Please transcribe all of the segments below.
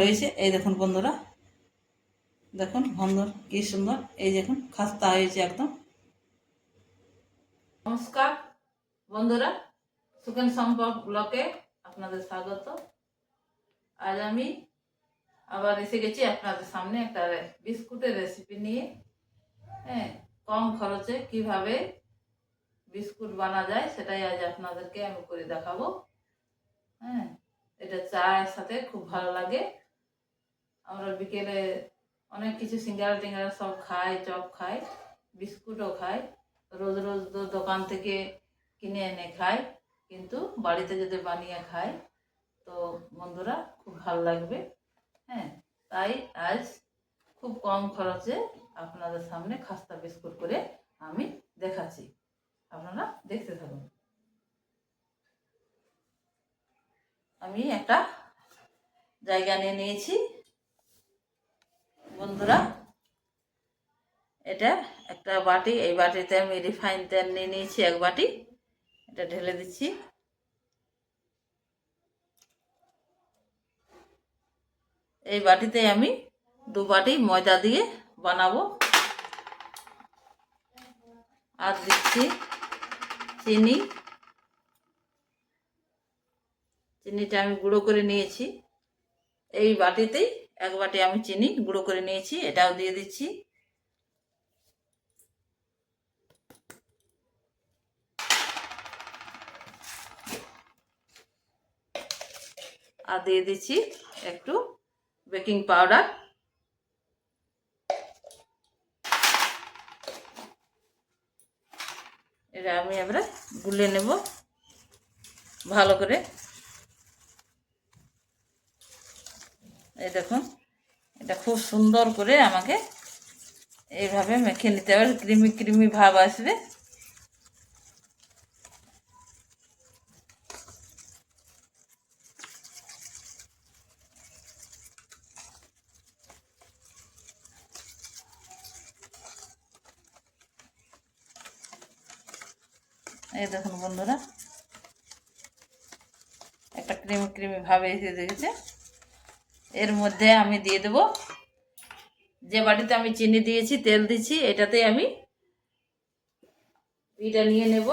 রয়েছে এই দেখুন বন্ধুরা। দেখুন বন্ধুর কি সুন্দর। এই দেখুন, খাস্তা হয়েছে একদম। নমস্কার বন্ধুরা, সুখেন সম্পর্ক ব্লকে আপনাদের স্বাগত। আজ আমি আবার এসে গেছি আপনাদের সামনে একটা বিস্কুটের রেসিপি নিয়ে। হ্যাঁ কম খরচে কীভাবে বিস্কুট বানা যায় সেটাই আজ আপনাদেরকে আমি করে দেখাবো। হ্যাঁ এটা চায়ের সাথে খুব ভালো লাগে। আমরা বিকেলে অনেক কিছু সিঙ্গারা টিঙ্গারা সব খাই, চপ খাই, বিস্কুটও খাই। রোজ রোজ তো দোকান থেকে কিনে এনে খাই, কিন্তু বাড়িতে যদি বানিয়ে খাই, তো বন্ধুরা খুব ভালো লাগবে। হ্যাঁ তাই আজ খুব কম খরচে আপনাদের সামনে খাস্তা বিস্কুট করে আমি দেখাচ্ছি। আপনারা দেখতে থাকুন। আমি একটা জায়গা নিয়ে নিয়েছি। বন্ধুরা, এটা একটা বাটি, এই বাটিতে আমি রিফাইন তেল নিয়ে নিয়েছি এক বাটি, এটা ঢেলে দিচ্ছি। এই বাটিতে আমি দু বাটি ময়দা দিয়ে বানাবো। আর দিচ্ছি চিনি। চিনিটা আমি গুঁড়ো করে নিয়েছি। এই বাটিতেই এক বাটি আমি চিনি গুঁড়ো করে নিয়েছি, এটাও দিয়ে দিচ্ছি। আর দিয়ে দিচ্ছি একটু বেকিং পাউডার। এটা আমি এবারে গুলে নেব ভালো করে। এই দেখুন। এটা খুব সুন্দর করে আমাকে এইভাবে মেখে নিতে হবে, ক্রিমি ক্রিমি ভাব আসবে। এই দেখুন বন্ধুরা, একটা ক্রিমি ক্রিমি ভাবে এসে দেখেছে এর মধ্যে আমি দিয়ে দেব। যে বাটিতে আমি চিনি দিয়েছি, তেল দিচ্ছি এটাতে আমি এটা নিয়ে নেব।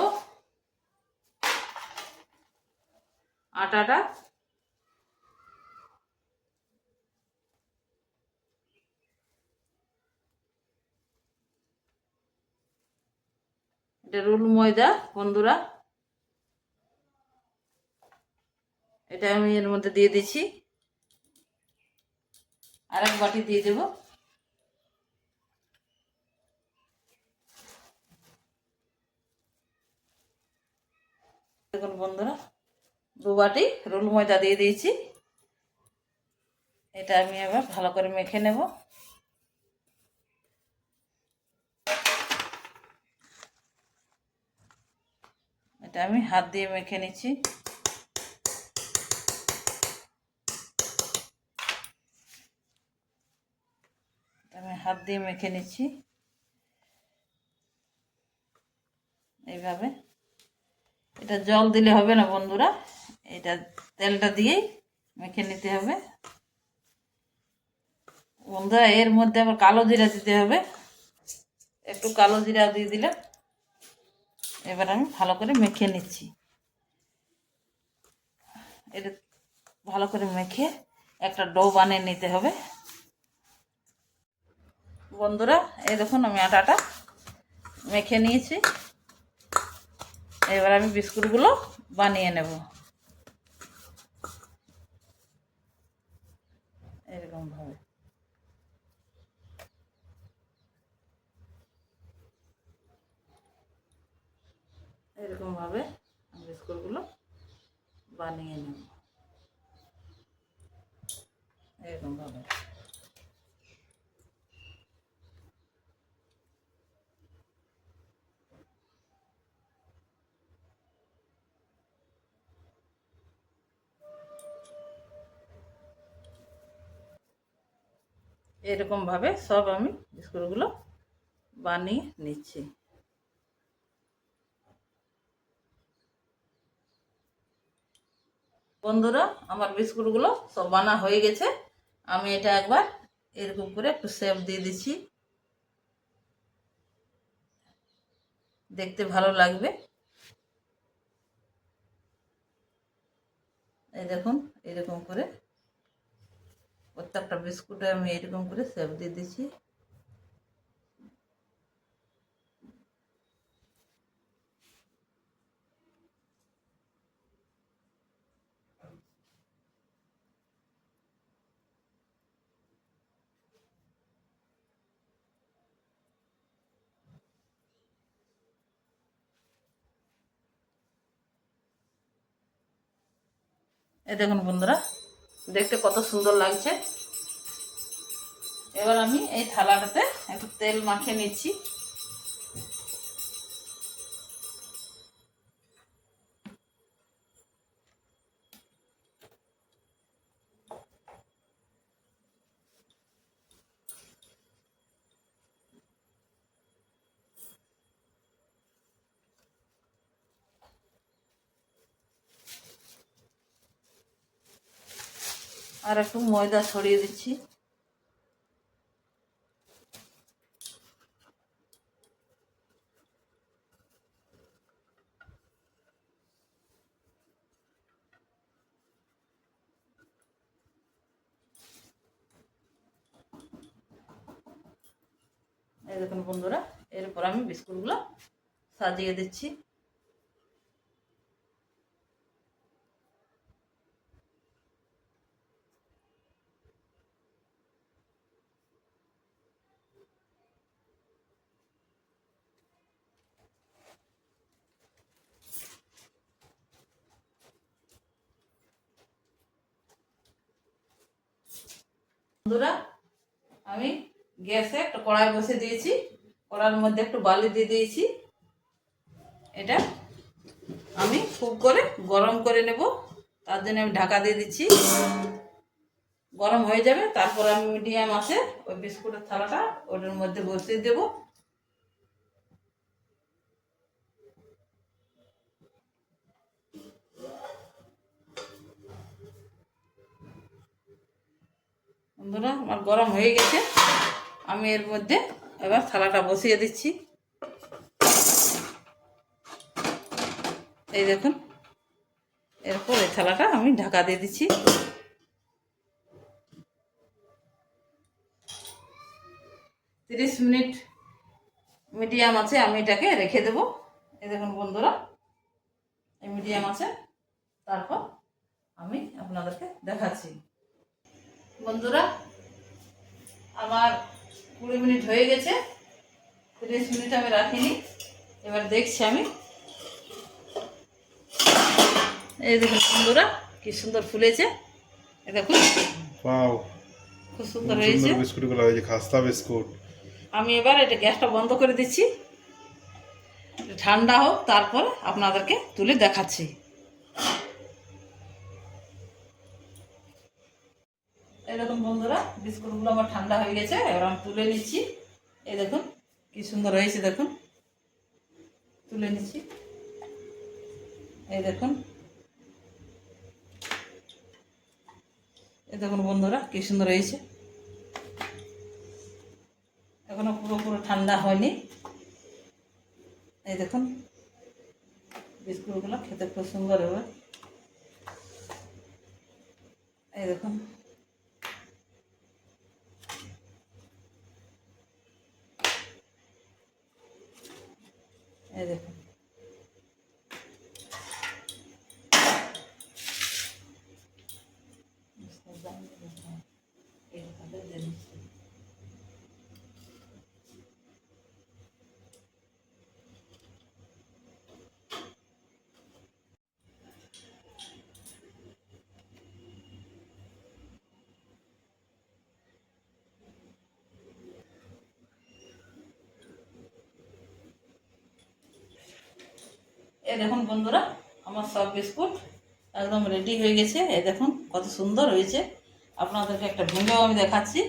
আটাটা। এটা রুল ময়দা, বন্ধুরা। এটা আমি এর মধ্যে দিয়ে দিচ্ছি আর এক বাটি দিয়ে দেব। দেখুন বন্ধুরা, দু বাটি রোল ময়দা দিয়ে দিয়েছি। এটা আমি এবার ভালো করে মেখে নেব। এটা আমি হাত দিয়ে মেখে নিচ্ছি আমি হাত দিয়ে মেখে নিচ্ছি। এইভাবে। এটা জল দিলে হবে না বন্ধুরা, এটা তেলটা দিয়েই মেখে নিতে হবে। বন্ধুরা, এর মধ্যে আবার কালো জিরা দিতে হবে। একটু কালো জিরা দিয়ে দিলাম। এবার আমি ভালো করে মেখে নিচ্ছি। এটা ভালো করে মেখে একটা ডো বানিয়ে নিতে হবে। বন্ধুরা, এই দেখুন আমি আটাটা মেখে নিয়েছি। এবার আমি বিস্কুটগুলো বানিয়ে নেব। এরকমভাবে এরকমভাবে আমি বিস্কুটগুলো বানিয়ে নেব। এরকমভাবে এরকমভাবে সব আমি বিস্কুটগুলো বানিয়ে নিচ্ছি। বন্ধুরা, আমার বিস্কুটগুলো সব বানা হয়ে গেছে। আমি এটা একবার এরকম করে একটু সেভ দিয়ে দিচ্ছি। দেখতে ভালো লাগবে। এই দেখুন, এরকম করে বিস্কুটে আমি এরকম করে সেভ দিয়ে দিচ্ছি এই দেখুন বন্ধুরা দেখতে কত সুন্দর লাগছে। এবার আমি এই থালাটাতে একটু তেল মাখিয়ে নিচ্ছি। আর একটু ময়দা ছড়িয়ে দিচ্ছি। এই দেখুন বন্ধুরা এরপর আমি বিস্কুটগুলো সাজিয়ে দিচ্ছি। বন্ধুরা গ্যাসে একটা কড়াই বসে দিয়েছি। কড়ার মধ্যে একটু বালি দিয়ে দিয়েছি। এটা আমি খুব করে গরম করে নেব। তার জন্য আমি ঢাকা দিয়ে দিচ্ছি। গরম হয়ে যাবে, তারপর আমি মিডিয়াম আছে ওই বিস্কুটের থালাটা ওটার মধ্যে বসিয়ে দেব। বন্ধুরা, আমার গরম হয়ে গেছে। আমি এর মধ্যে এবার থালাটা বসিয়ে দিচ্ছি। এই দেখুন, এরপর এই থালাটা আমি ঢাকা দিয়ে দিচ্ছি। তিরিশ মিনিট মিডিয়াম আছে, আমি এটাকে রেখে দেব। এই দেখুন বন্ধুরা, এই মিডিয়াম আছে। তারপর আমি আপনাদেরকে দেখাচ্ছি। বন্ধুরা, আমার কুড়ি মিনিট হয়ে গেছে। তিরিশ মিনিট আমি রাখিনি। এবার দেখছি আমি। এই দেখুন বন্ধুরা কি সুন্দর ফুলেছে। এই দেখুন খুব সুন্দর হয়েছে। বিস্কুটগুলো হয়েছে খাস্তা বিস্কুট। আমি এবার এটা গ্যাসটা বন্ধ করে দিচ্ছি। ঠান্ডা হোক তারপর আপনাদেরকে তুলে দেখাচ্ছি। দেখুন বন্ধুরা, বিস্কুটগুলো আমার ঠান্ডা হয়ে গেছে, এবার আমি তুলে নিচ্ছি। এই দেখুন, কি সুন্দর হয়েছে দেখুন। তুলে নিচ্ছি। এই দেখুন। এই দেখুন বন্ধুরা, কি সুন্দর হয়েছে। এখনও পুরোপুরি ঠান্ডা হয়নি। এই দেখুন, বিস্কুটগুলো খেতে খুব সুন্দর হবে। এই দেখুন। এই দেখুন এইভাবে দিয়ে দিচ্ছি। এই দেখুন বন্ধুরা, আমার সব বিস্কুট একদম রেডি হয়ে গেছে। এই দেখুন কত সুন্দর হয়েছে। আপনাদেরকে একটা ভেঙেও আমি দেখাচ্ছি,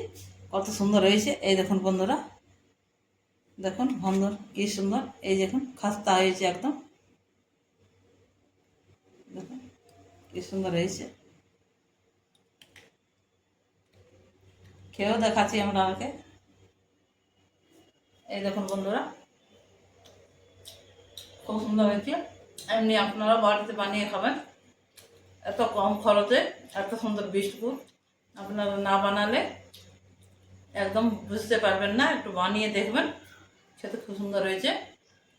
কত সুন্দর হয়েছে। এই দেখুন বন্ধুরা, দেখুন বন্ধুর কি সুন্দর। এই দেখুন, খাস্তা হয়েছে একদম। দেখুন কি সুন্দর হয়েছে। খেয়েও দেখাচ্ছি আমরা আগে। এই দেখুন বন্ধুরা খুব সুন্দর হয়েছে। এমনি আপনারা বাড়িতে বানিয়ে খাবেন। এত কম খরচে, এত সুন্দর বিস্কুট আপনারা না বানালে একদম বুঝতে পারবেন না, একটু বানিয়ে দেখবেন। খেতে খুব সুন্দর হয়েছে।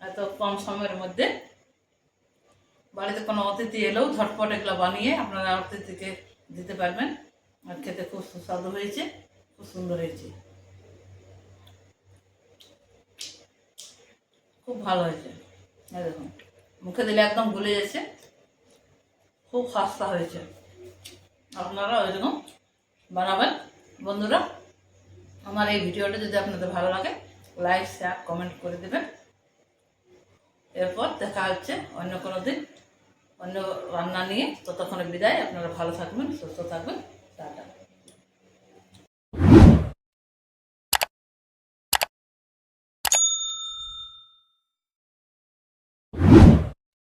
এত কম সময়ের মধ্যে। বাড়িতে কোনো অতিথি এলেও ঝটপট এগুলো বানিয়ে আপনারা অতিথিকে দিতে পারবেন। আর খেতে খুব সুস্বাদু হয়েছে, খুব সুন্দর হয়েছে। খুব ভালো হয়েছে। দেখুন মুখে দিলে একদম গুলে যাচ্ছে। খুব খাস্তা হয়েছে। আপনারা ওইরকম বানাবেন। বন্ধুরা, আমার এই ভিডিওটা যদি আপনাদের ভালো লাগে লাইক শেয়ার কমেন্ট করে দেবেন। এরপর দেখা হচ্ছে অন্য কোনো দিন। অন্য রান্না নিয়ে। ততক্ষণে বিদায়। আপনারা ভালো থাকবেন, সুস্থ থাকবেন।